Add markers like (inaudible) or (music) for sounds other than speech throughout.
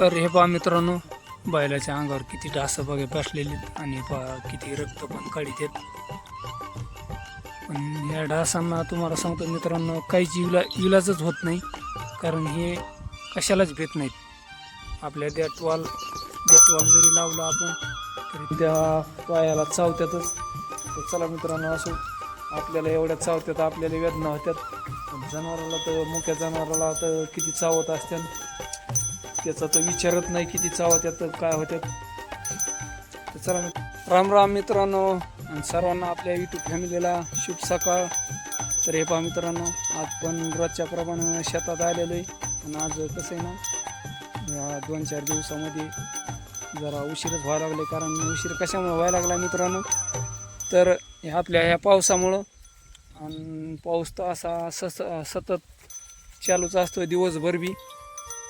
तर हे पहा मित्रांनो बैलाच्या अंगावर किती डास बघे बसलेले आहेत आणि पहा किती रक्त पण काढीत पण या डासांना तुम्हाला सांगतो मित्रांनो काहीच इला इलाजच होत नाही कारण हे कशालाच भेट नाहीत. आपल्या डेटवाल डेटवाल जरी लावला आपण तरी त्या पायाला चावत्यातच. तर चला मित्रांनो असो आपल्याला एवढ्या चावत्यात आपल्याला वेदना होत्यात. पण जनावराला तर मुख्या जनावराला तर किती चावत असतात त्याचा तर विचारत नाही किती चावा त्यात काय होत्यात. तर चला राम राम मित्रांनो आणि सर्वांना आपल्या यूट्यूब फॅमिलीला शुभ सकाळ. तर हे पहा मित्रांनो आज पण रोजच्या प्रमाणे शेतात आलेलो आहे. आणि आज कसं आहे ना या दोन चार दिवसामध्ये जरा उशीरच व्हायला लागले कारण उशीर कशामुळे व्हायला लागला मित्रांनो? तर ह्या आपल्या ह्या पावसामुळं आणि पाऊस तर असा सस सतत चालूच असतो दिवसभर बी.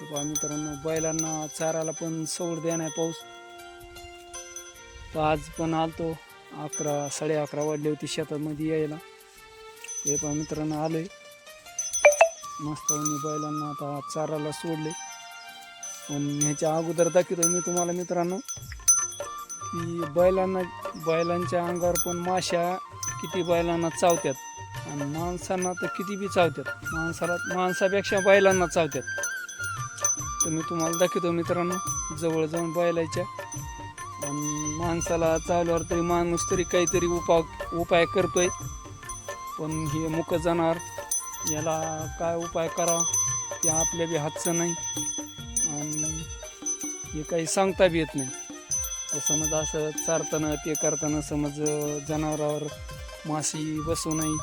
पहा मित्रांनो बैलांना चाराला पण सवड द्या नाही पाऊस. आज पण आलतो. अकरा साडे अकरा वाजले होते शेतामध्ये यायला. ते पहा मित्रांनो आले मस्त मी बैलांना आता चाराला सोडले. पण ह्याच्या अगोदर दाखवतो मी तुम्हाला मित्रांनो की बैलांना बैलांच्या अंगावर पण माश्या किती बैलांना चावतात आणि माणसांना तर किती बी चावतात माणसाला माणसापेक्षा बैलांना चावतात तर मी तुम्हाला दाखवतो मित्रांनो जवळ जाऊन बैलायच्या आणि माणसाला चालवर तरी माणूस तरी काहीतरी उपाय उपाय करतोय. पण हे मुक जाणार याला काय उपाय करावा ते आपल्या बी हातचं नाही. आणि हे काही सांगता बी येत नाही. समज असं चारताना ते करताना समज जनावरावर माशी बसू नये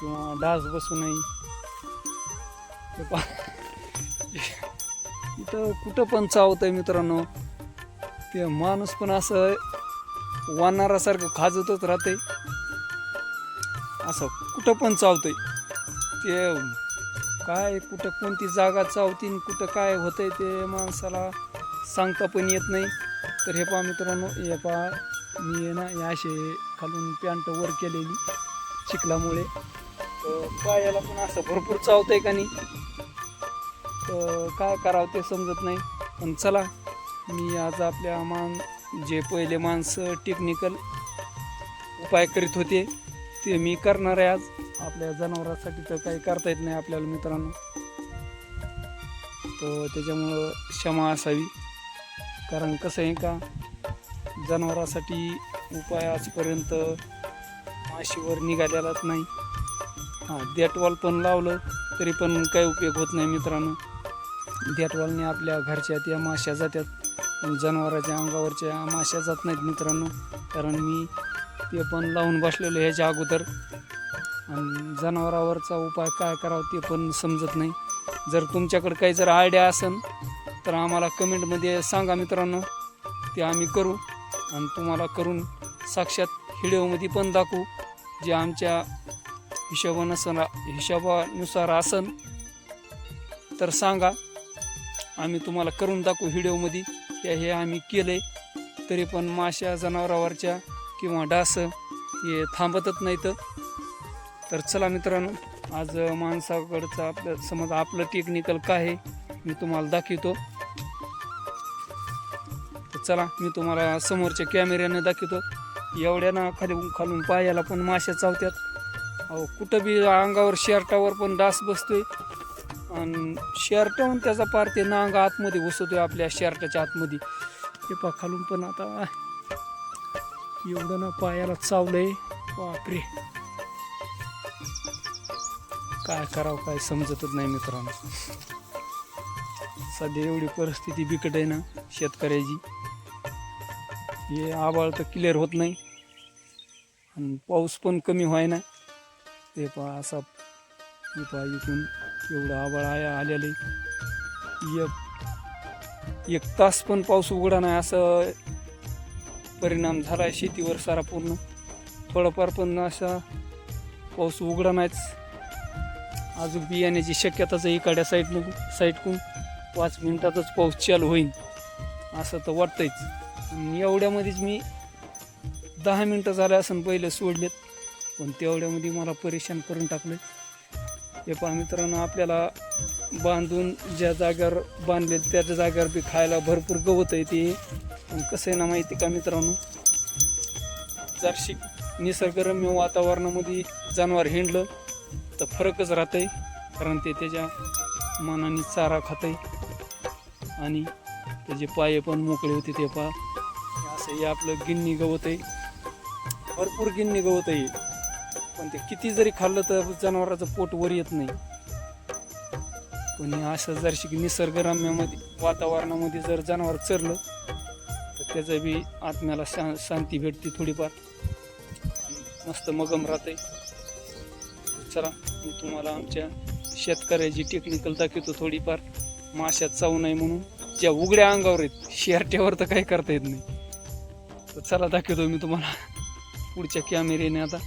किंवा डास बसू नये. ते पा तर कुठं पण चावत आहे मित्रांनो. ते माणूस पण असं वानारासारखं खाजतच राहते असं कुठं पण चावतंय. ते काय कुठं कोणती जागा चावतीन कुठं काय होतंय ते माणसाला सांगता पण येत नाही. तर हे पहा मित्रांनो हे पहा मी आहे ना हे असे खालून पॅन्ट वर केलेली चिखलामुळे. पायाला पण असं भरपूर चावतंय का नाही? तर काय करावं ते समजत नाही. पण चला मी आज आपल्या मान जे पहिले माणसं टेक्निकल उपाय करीत होते ते मी करणार आहे आज. आपल्या जनावरांसाठी तर काही करता येत नाही आपल्याला मित्रांनो. तर त्याच्यामुळं क्षमा असावी. कारण कसं आहे का जनावरासाठी उपाय आजपर्यंत माशीवर निघालेलाच नाही. हां देटवाल पण लावलं तरी पण काही उपयोग होत नाही मित्रांनो. देटवालने आपल्या घरच्या त्या माश्या जातात जनावराच्या अंगावरच्या माश्या जात नाहीत मित्रांनो. कारण मी ते पण लावून बसलेलो ह्याच्या अगोदर. आणि जनावरावरचा उपाय काय करावा ते पण समजत नाही. जर तुमच्याकडे काही जर आयडिया असेल तर आम्हाला कमेंटमध्ये सांगा मित्रांनो. ते आम्ही करू. आणि तुम्हाला करून साक्षात व्हिडिओमध्ये पण दाखवू. जे आमच्या हिशोबानुसार हिशोबानुसार असन तर सांगा. आम्ही तुम्हाला करून दाखवू व्हिडिओमध्ये. हे हे आम्ही केलं आहे तरी पण माश्या जनावरावरच्या किंवा डास हे थांबतच नाहीत. तर चला मित्रांनो आज माणसाकडचं आपलं समज आपलं टेक्निकल काय आहे मी तुम्हाला दाखवतो. तर चला मी तुम्हाला समोरच्या कॅमेऱ्याने दाखवतो. एवढ्या ना खाली खालून पायाला पण माश्या चावत्यात. अहो कुठं बी अंगावर शर्टावर पण डास बसतोय. आणि शर्टाहून त्याचा पार ते नांग आतमध्ये घुसवतोय आपल्या शर्टाच्या आतमध्ये. हे पा खालून पण आता एवढं ना पायाला चावलंय. बापरे. काय करावं काय समजतच नाही मित्रांनो. सध्या एवढी परिस्थिती बिकट आहे ना शेतकऱ्याची. हे आबाळ तर क्लिअर होत नाही. आणि पाऊस पण कमी व्हाय ना ते पहा असा इथून एवढं आबाळ आहे आलेलं एक एक तास पण पाऊस उघडा नाही असं परिणाम झाला आहे शेतीवर सारा पूर्ण. थोडंफार पण असा पाऊस उघडा नाहीच. अजून बियाण्याची शक्यताच इकड्या इकडच्या साईडनं साईडकून पाच मिनिटातच पाऊस चालू होईल असं तर वाटतंयच. आणि एवढ्यामध्येच मी दहा मिनटं झाले असं पहिले सोडलेत पण तेवढ्यामध्ये मला परेशान करून टाकले हे पहा मित्रांनो आपल्याला बांधून ज्या जागेवर बांधले त्या जागेवर बी खायला भरपूर गवत आहे ते. पण कसं आहे ना माहिती का मित्रांनो? जरशी निसर्गरम्य वातावरणामध्ये जनावर हिंडलं तर फरकच राहतंय कारण ते त्याच्या मनाने चारा खातंय. आणि त्याचे पाय पण मोकळे होते ते पा असं हे आपलं गिन्नी गवत आहे. भरपूर गिन्नी गवत आहे. पण ते किती जरी खाल्लं तर जनावराचं पोट वर येत नाही. पण असं जर निसर्गरम्यामध्ये वातावरणामध्ये जर जनावर चरलं तर त्याचं बी आत्म्याला शा शांती भेटते थोडीफार. मस्त मगम राहते चला मी तुम्हाला आमच्या शेतकऱ्याची टेक्निकल दाखवतो थोडीफार. माशात चावू नये म्हणून. ज्या उघड्या अंगावर आहेत शेरट्यावर तर काही करता येत नाही. तर चला दाखवतो मी तुम्हाला. पुढच्या कॅमेऱ्याने आता.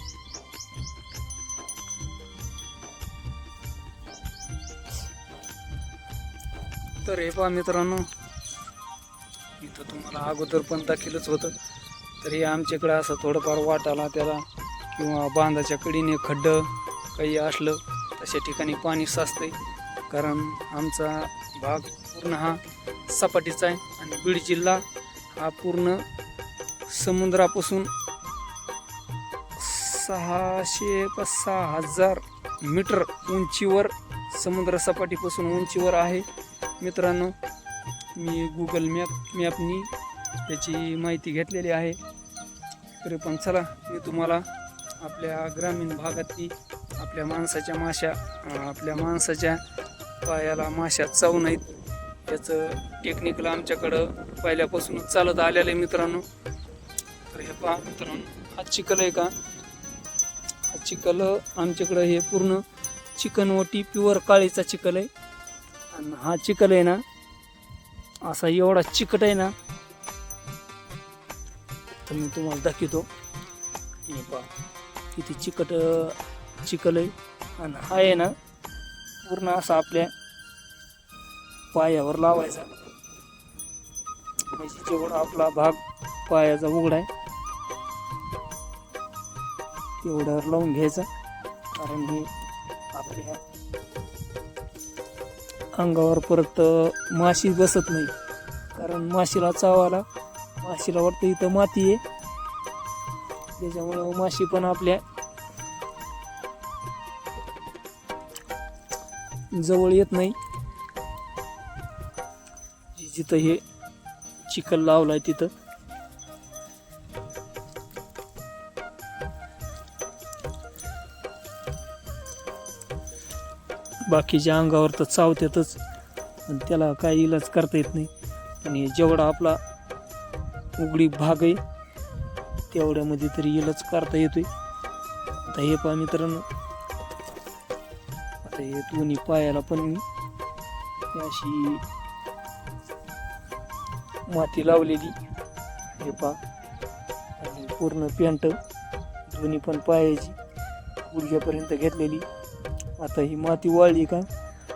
तर हे पहा मित्रांनो. इथं तुम्हाला अगोदर पण दाखिलच होतं. तर हे आमच्याकडं असं थोडंफार वाट आला त्याला किंवा बांधाच्या कडीने खड्डं काही असलं तशा ठिकाणी पाणी साचतंय. कारण आमचा भाग पूर्ण हा सपाटीचा आहे आणि बीड जिल्हा हा पूर्ण समुद्रापासून सहाशे का सहा हजार मीटर उंचीवर समुद्र सपाटीपासून उंचीवर आहे. मित्रांनो मी गुगल मॅप मॅपनी त्याची माहिती घेतलेली आहे. तरी पण चला मी तुम्हाला आपल्या ग्रामीण भागातली आपल्या माणसाच्या माशा आपल्या माणसाच्या पायाला माशा चावू नाहीत त्याचं टेक्निकल आमच्याकडं पहिल्यापासूनच चालत आलेलं आहे मित्रांनो. तर हे पहा मित्रांनो हा चिकल आहे का? हा चिकल आमच्याकडं हे पूर्ण चिकनवटी प्युअर काळीचा चिखल आहे. आणि हा चिखल आहे ना असा एवढा चिकट आहे ना तर मी तुम्हाला दाखवतो. हे पहा किती चिकट चिखल आहे. आणि हा आहे ना पूर्ण असा आपल्या पायावर लावायचा. म्हणजे जेवढा आपला भाग पायाचा उघडा आहे तेवढ्यावर लावून घ्यायचा. कारण हे आपल्या अंगावर परत माशी बसत नाही. कारण माशीला चावाला माशीला वाटतं इथं माती आहे. त्याच्यामुळं माशी पण आपल्या जवळ येत नाही. जिथं हे चिखल लावलाय तिथं. बाकीच्या अंगावर तर चावतातच पण त्याला काही इलाज करता येत नाही. आणि जेवढा आपला उघडी भाग आहे तेवढ्यामध्ये तरी इलाज करता येतोय. आता हे पहा मित्रांनो. आता हे दोन्ही पायाला पण मी अशी माती लावलेली. हे पहा. आणि पूर्ण पॅन्ट दोन्ही पण पायाची गुडघ्यापर्यंत घेतलेली. आता ही माती वाळली का?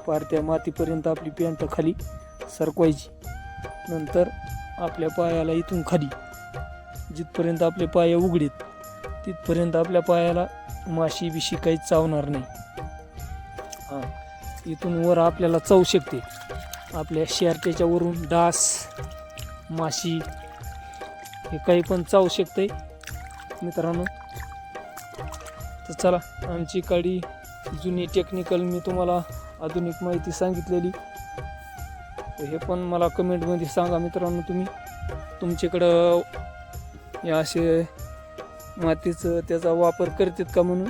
पार त्या मातीपर्यंत आपली पॅन्ट खाली सरकवायची. नंतर आपल्या पायाला इथून खाली. जिथपर्यंत आपले पाय उघडीत तिथपर्यंत आपल्या पायाला माशी बिशी काहीच चावणार नाही. हां इथून वर आपल्याला चावू शकते. आपल्या शेरट्याच्या वरून डास माशी हे काही पण चावू शकते. मित्रांनो तर चला आमची काडी जुनी टेक्निकल मी तुम्हाला आधुनिक माहिती सांगितलेली. तर हे पण मला कमेंटमध्ये सांगा मित्रांनो तुम्ही. तुमच्याकडं हे असे मातीचं त्याचा वापर करतात का म्हणून?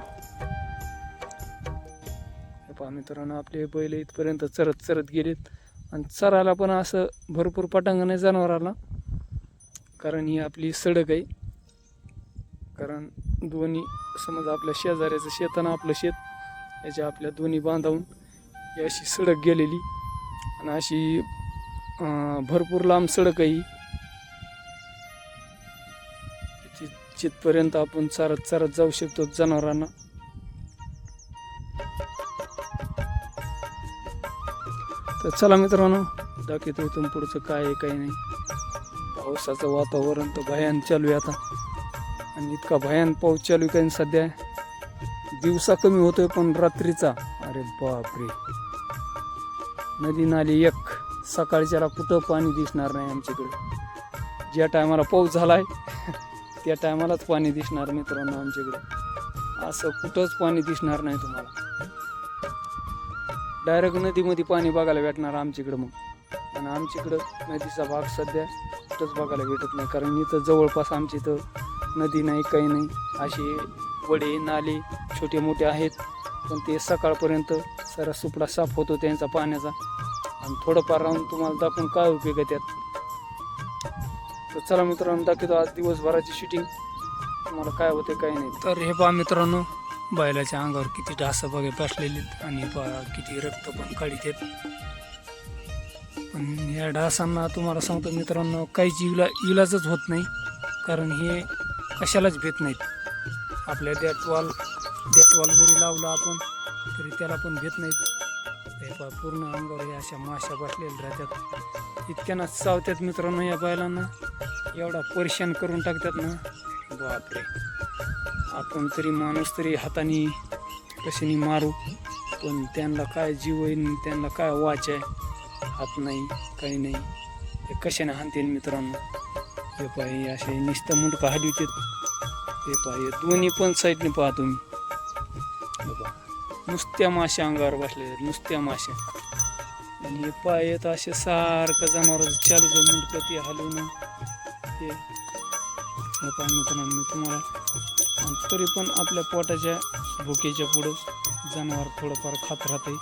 हे पहा मित्रांनो आपले बैल इथपर्यंत चरत चरत गेलेत. आणि चरायला पण असं भरपूर पटांगण आहे जनावराला कारण ही आपली सडक आहे. कारण दोन्ही समज आपल्या शेजाऱ्याचं शेतानं आपलं शेत याच्या आपल्या दोन्ही बांधावून ही अशी सडक गेलेली. आणि अशी भरपूर लांब सडक आहे जिथपर्यंत आपण चारत चारत जाऊ शकतो जनावरांना. तर चला मित्रांनो दाखवतो इथून पुढचं काय आहे काय नाही. पावसाचं वातावरण तर भयान चालू आहे आता. आणि इतका भयान पाऊस चालू आहे कारण सध्या? दिवसा कमी होतोय पण रात्रीचा. अरे बापरे. नदी नाली एक सकाळच्याला कुठं पाणी दिसणार नाही आमच्याकडे. ज्या टायमाला पाऊस झालाय (laughs) त्या टायमालाच पाणी दिसणार मित्रांनो आमच्याकडे. असं कुठंच पाणी दिसणार नाही तुम्हाला. डायरेक्ट नदीमध्ये पाणी बघायला भेटणार आमच्याकडं मग. आणि आमच्याकडं नदीचा भाग सध्या कुठंच बघायला भेटत नाही. कारण इथं जवळपास आमच्या इथं नदी नाही काही नाही. अशी वडे नाले छोटे मोठे आहेत. पण ते सकाळपर्यंत सारा सुपडा साफ होतो त्यांचा पाण्याचा. आणि थोडंफार राहून तुम्हाला दाखवून काय उपयोग आहे त्यात. तर चला मित्रांनो दाखवतो आज दिवसभराची शूटिंग तुम्हाला काय होते काय नाही. तर हे पहा मित्रांनो बैलाच्या अंगावर किती डास बघे बसलेले आणि पहा किती रक्त पण काढीत आहेत. पण या डासांना तुम्हाला सांगतो मित्रांनो काहीच इला इलाजच होत नाही. कारण हे कशालाच भेट नाहीत. आपल्या देटवाल देटवाल जरी लावला आपण तरी त्याला पण घेत नाहीत. हे पहा पूर्ण अंगावर हे अशा माशा बसलेल्या राहतात. इतक्यानं चावतात मित्रांनो या बैलांना. एवढा परेशान करून टाकतात ना. बापरे. आपण तरी माणूस तरी हाताने कशाने मारू पण त्यांना काय जीव आहे त्यांना काय वाच आहे हात नाही काही नाही. ते कशाने हाणतील मित्रांनो? हे पाहि असे निस्त मुंडका हलवितात हे पाहिजे दोन्ही पण साईडने पहा तुम्ही. नुसत्या माश्या अंगावर बसलेल्या आहेत, नुसत्या माश्या. आणि हे पाय असे सारखं जनावर चालूच मुंडकं ते हलवून ते हे पाय मित्रांनो मी तुम्हाला आणि तरी पण आपल्या पोटाच्या भुकेच्या पुढं जनावर थोडंफार खात राहतंय.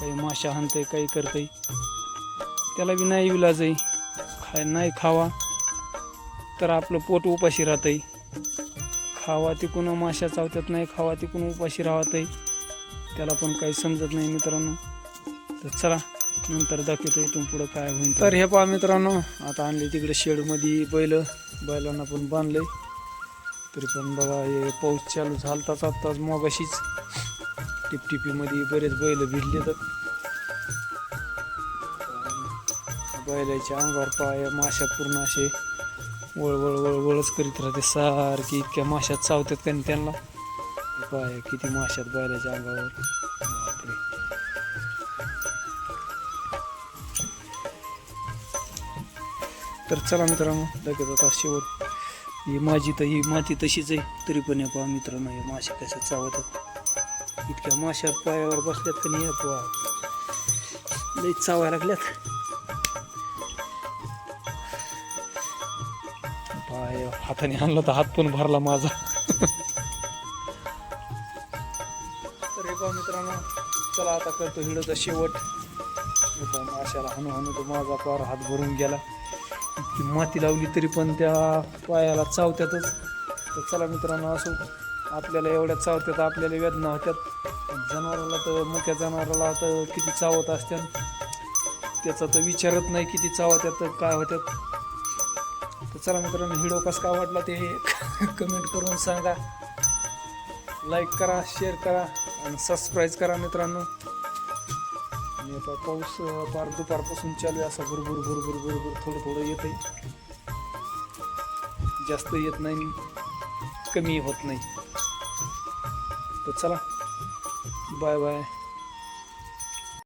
काही माशा हाणतंय काही करतंय. त्याला बी नाही विलाज आहे खाय नाही खावा तर आपलं पोट उपाशी राहतंय. खावा तिकून माशा चावतात नाही खावा तिकून उपाशी राहतंय. त्याला पण काही समजत नाही मित्रांनो. तर चला नंतर दाखवतो इथून पुढं काय होईल. तर हे पहा मित्रांनो आता आणले तिकडे शेडमध्ये बैल. बैलांना पण बांधले तरी पण बघा हे पाऊस चालू झालताच आत्ताच मोगाशीच. टिपटिपीमध्ये बरेच बैल भिजले तर बैलाच्या अंगावर पाय माशा पूर्ण असे वळवळ वळवळच करीत राहते. सारखी इतक्या माशात चावतात का त्यांना? हे पाय किती माशात बैलाच्या अंगावर. तर चला मित्रांनो लगेच आता शेवट. ही माझी तर ही माती तशीच आहे. तरी पण हे पहा मित्रांनो हे मासे कशा चावतात. इतक्या माशात पायावर बसल्यात का नाही पहा. लई चावायला लागल्यात. हाताने आणला तर हात पण भरला माझा. तर हे पहा मित्रांनो चला आता करतो हिडोचा शेवट. हे पहा माशाला हाणू हाणू तो माझा पार हात भरून गेला. ती माती लावली तरी पण त्या पायाला चावत्यातच. तर चला मित्रांनो असो. आपल्याला एवढ्या चावत्यात आपल्याला वेदना होत्यात. जनावराला तर मोठ्या जनावराला तर किती चावत असत्यात. त्याचा तर विचारत नाही किती चावत्यात काय होत्यात. तर चला मित्रांनो व्हिडिओ कसा काय वाटला ते कमेंट करून सांगा. लाईक करा शेअर करा आणि सबस्क्राईब करा मित्रांनो. आणि आता पाऊस फार दुपारपासून चालू आहे असा भुरभुर भुरभुर भुरभुर थोडं थोडं येत आहे जास्त येत नाही कमी होत नाही. तर चला बाय बाय